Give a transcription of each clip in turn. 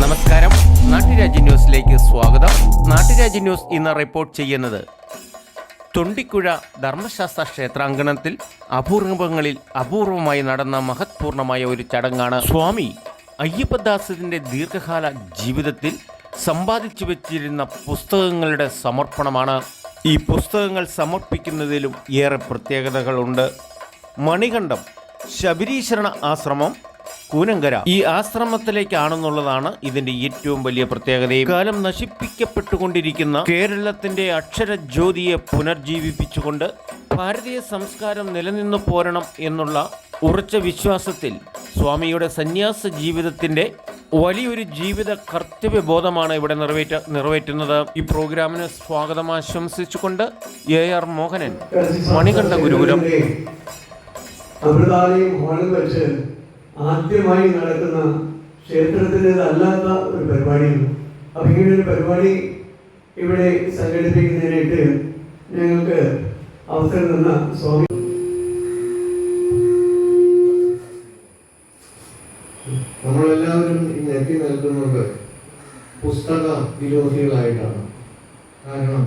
നമസ്കാരം. നാട്ടുരാജ്യ ന്യൂസിലേക്ക് സ്വാഗതം. നാട്ടുരാജ്യ ന്യൂസ് ഇന്ന് റിപ്പോർട്ട് ചെയ്യുന്നത് തൊണ്ടിക്കുഴ ധർമ്മശാസ്ത്ര ക്ഷേത്രാങ്കണത്തിൽ അപൂർവങ്ങളിൽ അപൂർവമായി നടന്ന മഹത്പൂർണമായ ഒരു ചടങ്ങാണ് സ്വാമി അയ്യപ്പദാസന്റെ ദീർഘകാല ജീവിതത്തിൽ സമ്പാദിച്ചു വച്ചിരുന്ന പുസ്തകങ്ങളുടെ സമർപ്പണമാണ് ഈ പുസ്തകങ്ങൾ സമർപ്പിക്കുന്നതിലും ഏറെ പ്രത്യേകതകളുണ്ട്. മണികണ്ഠം ശബരീശരണ ആശ്രമം കൂനങ്കര. ഈ ആശ്രമത്തിലേക്കാണെന്നുള്ളതാണ് ഇതിന്റെ ഏറ്റവും വലിയ പ്രത്യേകത കാലം നശിപ്പിക്കപ്പെട്ടുകൊണ്ടിരിക്കുന്ന കേരളത്തിന്റെ അക്ഷരജ്യോതിയെ പുനർജീവിപ്പിച്ചുകൊണ്ട് ഭാരതീയ സംസ്കാരം നിലനിന്നു പോരണം എന്നുള്ള ഉറച്ച വിശ്വാസത്തിൽ സ്വാമിയുടെ സന്യാസ ജീവിതത്തിന്റെ വലിയൊരു ജീവിത കർത്തവ്യബോധമാണ് ഇവിടെ നിറവേറ്റ നിറവേറ്റുന്നത്. ഈ പ്രോഗ്രാമിന് സ്വാഗതം ആശംസിച്ചുകൊണ്ട് എ ആർ മോഹനൻ മണികണ്ഠ ഗുരുകുലം. വെച്ച് ആദ്യമായി നടക്കുന്ന ക്ഷേത്രത്തിന്റെതല്ലാത്ത ഒരു പരിപാടിയാണ് ഒരു പരിപാടി ഇവിടെ സംഘടിപ്പിക്കുന്നതിനായിട്ട് ഞങ്ങൾക്ക് അവസരം തന്ന സ്വാമി നമ്മളെല്ലാവരും ഇന്ന് എത്തി നിൽക്കുന്നത് പുസ്തക വിരോധികളായിട്ടാണ്. കാരണം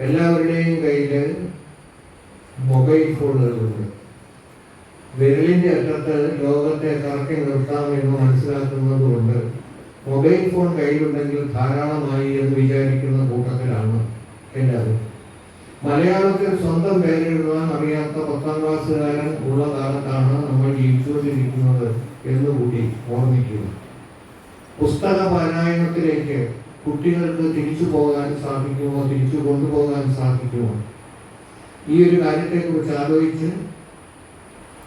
എല്ലാവരുടെയും കയ്യിൽ മൊബൈൽ ഫോണുകളുണ്ട്. വിരലിന്റെ അറ്റത്ത് ലോകത്തെ കറക്കി നിർത്താമെന്ന് മനസ്സിലാക്കുന്നത് കൊണ്ട് മൊബൈൽ ഫോൺ കയ്യിലുണ്ടെങ്കിൽ ധാരാളമായി എന്ന് വിചാരിക്കുന്ന കൂട്ടത്തിലാണ് എല്ലാവരും. മലയാളത്തിൽ സ്വന്തം പേരെഴുതാൻ അറിയാത്ത പത്താം ക്ലാസ്സുകാരൻ ഉള്ള കാലത്താണ് നമ്മൾ ജീവിച്ചുകൊണ്ടിരിക്കുന്നത് എന്ന് കൂടി ഓർമ്മിക്കുന്നു. പുസ്തക പാരായണത്തിലേക്ക് കുട്ടികൾക്ക് തിരിച്ചു പോകാൻ സാധിക്കുമോ? തിരിച്ചു കൊണ്ടുപോകാൻ സാധിക്കുമോ? ഈ ഒരു കാര്യത്തെക്കുറിച്ച് ആലോചിച്ച്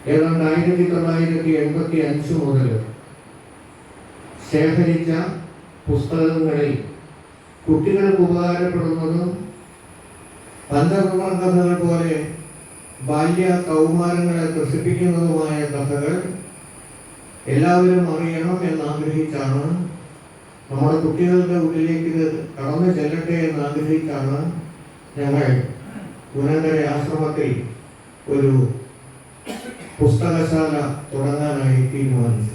ഏതാണ്ട് ആയിരത്തി തൊള്ളായിരത്തി എൺപത്തി അഞ്ച് മുതൽ ശേഖരിച്ച പുസ്തകങ്ങളിൽ കുട്ടികൾക്ക് ഉപകാരപ്പെടുന്നതും പഞ്ചകുമാർ പോലെ ബാല്യ കൗമാരങ്ങളെ ത്രസിപ്പിക്കുന്നതുമായ കഥകൾ എല്ലാവരും അറിയണം എന്ന് ആഗ്രഹിച്ചാണ് നമ്മുടെ കുട്ടികളുടെ ഉള്ളിലേക്ക് ഇത് കടന്നു ചെല്ലട്ടെ എന്ന് ആഗ്രഹിച്ചാണ് ഞങ്ങൾ ഗുണങ്കര ആശ്രമത്തിൽ ഒരു പുസ്തകശാല തുടങ്ങാനായി തീരുമാനിച്ചത്.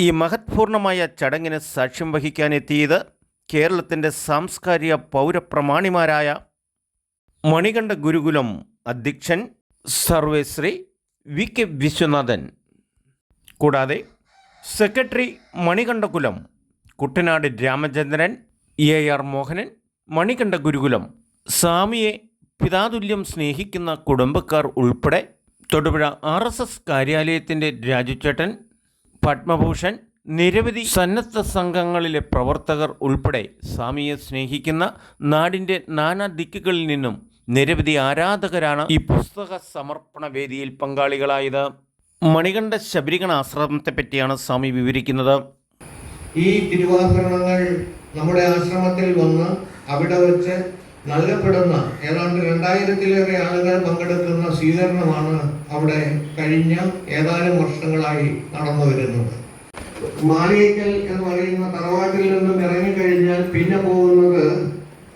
ഈ മഹത്പൂർണമായ ചടങ്ങിന് സാക്ഷ്യം വഹിക്കാനെത്തിയത് കേരളത്തിന്റെ സാംസ്കാരിക പൗരപ്രമാണിമാരായ മണികണ്ഠ ഗുരുകുലം അധ്യക്ഷൻ സർവേശ്രീ വി കെ വിശ്വനാഥൻ. കൂടാതെ secretary Manikandakulam Kuttanad Ramachandran A R Mohanan Manikanta Gurukulam സ്വാമിയെ പിതാതുല്യം സ്നേഹിക്കുന്ന കുടുംബക്കാർ ഉൾപ്പെടെ തൊടുപുഴ ആർ എസ് എസ് കാര്യാലയത്തിന്റെ രാജുചേട്ടൻ പത്മഭൂഷൺ നിരവധി സന്നദ്ധ സംഘങ്ങളിലെ പ്രവർത്തകർ ഉൾപ്പെടെ സ്വാമിയെ സ്നേഹിക്കുന്ന നാടിന്റെ നാനാ ദിക്കുകളിൽ നിന്നും നിരവധി ആരാധകരാണ് ഈ പുസ്തക സമർപ്പണ വേദിയിൽ പങ്കാളികളായത്. മണികണ്ഠ ശബരികണ ആശ്രമത്തെ പറ്റിയാണ് സ്വാമി വിവരിക്കുന്നത്. ഈ തിരുവാഭരണങ്ങൾ നമ്മുടെ ആശ്രമത്തിൽ വന്ന് അവിടെ വെച്ച് നൽകപ്പെടുന്ന ഏതാണ്ട് രണ്ടായിരത്തിലേറെ ആളുകൾ പങ്കെടുക്കുന്ന സ്വീകരണമാണ് അവിടെ കഴിഞ്ഞ ഏതാനും വർഷങ്ങളായി നടന്നു വരുന്നത്. മാലിയേക്കൽ എന്ന് പറയുന്ന തറവാട്ടിൽ നിന്നും ഇറങ്ങിക്കഴിഞ്ഞാൽ പിന്നെ പോകുന്നത്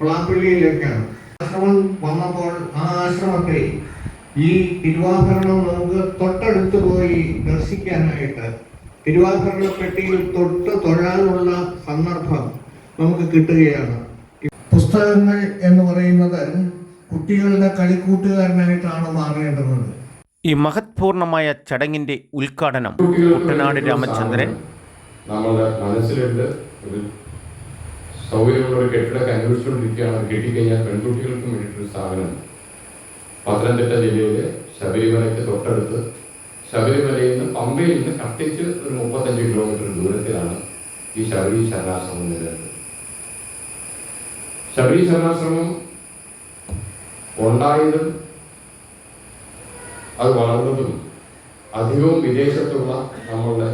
പ്ലാപ്പള്ളിയിലേക്കാണ്. ആശ്രമം വന്നപ്പോൾ ആ ആശ്രമത്തിൽ ഈ തിരുവാഭരണം നമുക്ക് തൊട്ടടുത്ത് പോയി ദർശിക്കാനായിട്ട് തിരുവാഭരണ പെട്ടിയിൽ തൊട്ട് തൊഴാനുള്ള സന്ദർഭം നമുക്ക് കിട്ടുകയാണ്. പുസ്തകങ്ങൾ എന്ന് പറയുന്നത് കുട്ടികളുടെ കളിക്കൂട്ടുകാരനായിട്ടാണ് മാറേണ്ടത് ഈ മഹത്പൂർണമായ ചടങ്ങിന്റെ ഉദ്ഘാടനം കുട്ടനാട് രാമചന്ദ്രൻ നമ്മളുടെ മനസ്സിലുണ്ട്. ഒരു സൗകര്യമുള്ള ഒരു കെട്ടിടമൊക്കെ അന്വേഷിച്ചുകൊണ്ടിരിക്കുകയാണ്. കെട്ടിക്കഴിഞ്ഞാൽ പെൺകുട്ടികൾക്കും വേണ്ടിയിട്ടൊരു സ്ഥാപനം പത്തനംതിട്ട ജില്ലയിലെ ശബരിമലയ്ക്ക് തൊട്ടടുത്ത് ശബരിമലയിൽ നിന്ന് പമ്പയിൽ നിന്ന് കത്തിച്ച് ഒരു മുപ്പത്തഞ്ച് കിലോമീറ്റർ ദൂരത്തിലാണ് ഈ ശബരി ശരണാശ്രമം നിലനിൽക്കുന്നത്. ശബരി ശരണാശ്രമം ഉണ്ടായതും അത് വളർന്നതും അധികവും വിദേശത്തുള്ള നമ്മളുടെ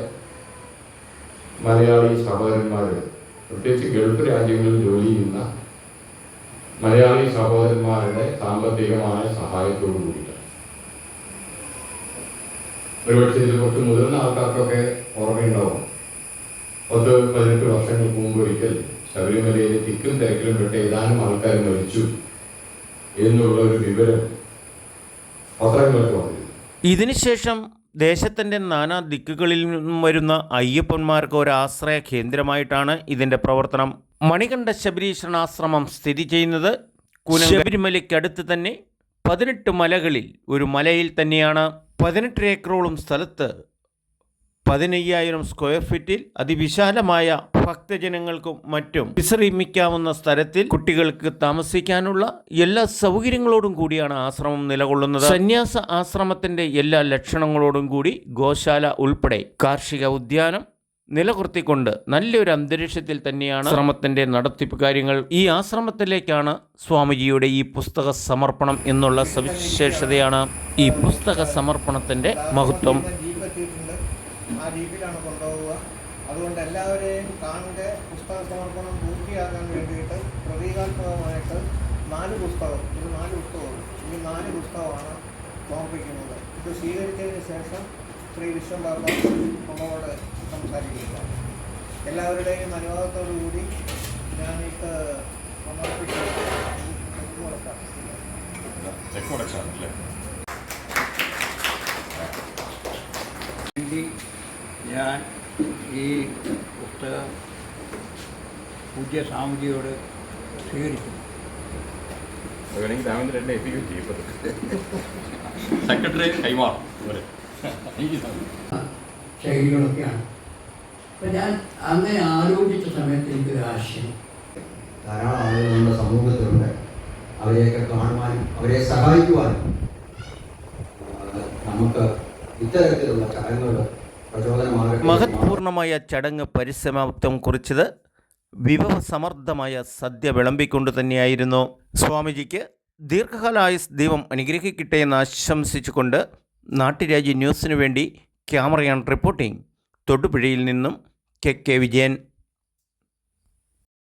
മലയാളി സഹോദരന്മാർ പ്രത്യേകിച്ച് ഗൾഫ് രാജ്യങ്ങളിൽ ജോലി ചെയ്യുന്ന മലയാളി സഹോദരന്മാരുടെ സാമ്പത്തികമായ സഹായത്തോടു കൂടിയിട്ടാണ് ഒരുപക്ഷെ ഇതിൽ കുറച്ച് മുതിർന്ന ആൾക്കാർക്കൊക്കെ ഓർമ്മയുണ്ടാവും പത്ത് പതിനെട്ട് വർഷങ്ങൾക്ക് മുമ്പ് ഒരിക്കൽ ശബരിമലയിലെ തിക്കും തിരക്കിലും പെട്ട ഏതാനും ആൾക്കാർ മരിച്ചു എന്നുള്ള ഒരു വിവരം പത്രങ്ങളൊക്കെ ഇതിനുശേഷം ദേശത്തിന്റെ നാനാ ദിക്കുകളിൽ നിന്നും വരുന്ന അയ്യപ്പന്മാർക്ക് ഒരു ആശ്രയ കേന്ദ്രമായിട്ടാണ് ഇതിന്റെ പ്രവർത്തനം. മണികണ്ഠ ശബരീശ്വരനാശ്രമം സ്ഥിതി ചെയ്യുന്നത് ശബരിമലയ്ക്കടുത്ത് തന്നെ പതിനെട്ട് മലകളിൽ ഒരു മലയിൽ തന്നെയാണ്. പതിനെട്ട് ഏക്കറോളം സ്ഥലത്ത് പതിനയ്യായിരം സ്ക്വയർ ഫീറ്റിൽ അതിവിശാലമായ ഭക്തജനങ്ങൾക്കും മറ്റും വിശ്രമിക്കാവുന്ന സ്ഥലത്തിൽ കുട്ടികൾക്ക് താമസിക്കാനുള്ള എല്ലാ സൗകര്യങ്ങളോടും കൂടിയാണ് ആശ്രമം നിലകൊള്ളുന്നത്. സന്യാസ ആശ്രമത്തിന്റെ എല്ലാ ലക്ഷണങ്ങളോടും കൂടി ഗോശാല ഉൾപ്പെടെ കാർഷിക ഉദ്യാനം നിലനിർത്തിക്കൊണ്ട് നല്ലൊരു അന്തരീക്ഷത്തിൽ തന്നെയാണ് ആശ്രമത്തിന്റെ നടത്തിപ്പ് കാര്യങ്ങൾ. ഈ ആശ്രമത്തിലേക്കാണ് സ്വാമിജിയുടെ ഈ പുസ്തക സമർപ്പണം എന്നുള്ള സവിശേഷതയാണ് ഈ പുസ്തക സമർപ്പണത്തിന്റെ മഹത്വം. ആ രീതിയിലാണ് കൊണ്ടുപോവുക. അതുകൊണ്ട് എല്ലാവരെയും കാണിന്റെ പുസ്തക സമർപ്പണം പൂർത്തിയാക്കാൻ വേണ്ടിയിട്ട് പ്രതീകാത്മകമായിട്ട് നാല് പുസ്തകം ഇത് നാല് പുസ്തകമാണ്. ഈ നാല് പുസ്തകമാണ് സമർപ്പിക്കുന്നത്. ഇത് സ്വീകരിച്ചതിന് ശേഷം ശ്രീ വിശ്വംബാബ നമ്മളോട് സംസാരിക്കുക. എല്ലാവരുടെയും അനുവാദത്തോടു കൂടി ഞാനിത് ചെക്ക് കൊടുക്കാം വേണ്ടി ഈ പുസ്തകം പൂജ്യ സ്വാമിജിയോട് സ്വീകരിക്കുന്നു സെക്രട്ടറി കൈമാറും. ശൈലികളൊക്കെയാണ്. അപ്പം ഞാൻ അങ്ങനെ ആലോചിച്ച സമയത്ത് എനിക്കൊരു ആശയം. ധാരാളം ആളുകൾ നമ്മുടെ സമൂഹത്തിലുണ്ട്. അവരെയൊക്കെ കാണുവാനും അവരെ സഹായിക്കുവാനും. നമുക്ക് ഇത്തരത്തിലുള്ള ചടങ്ങുകൾ പ്രചോദനമാകട്ടെ മഹത്പൂർണമായ ചടങ്ങ് പരിസമാപ്തം കുറിച്ചത് വിഭവസമർത്ഥമായ സദ്യ വിളമ്പിക്കൊണ്ട് തന്നെയായിരുന്നു. സ്വാമിജിക്ക് ദീർഘകാലായുസ് ദൈവം അനുഗ്രഹിക്കട്ടെ എന്ന് ആശംസിച്ചുകൊണ്ട് നാട്ടുരാജ്യ ന്യൂസിനു വേണ്ടി ക്യാമറയാണ് റിപ്പോർട്ടിംഗ്. തൊടുപുഴയിൽ നിന്നും കെ കെ വിജയൻ.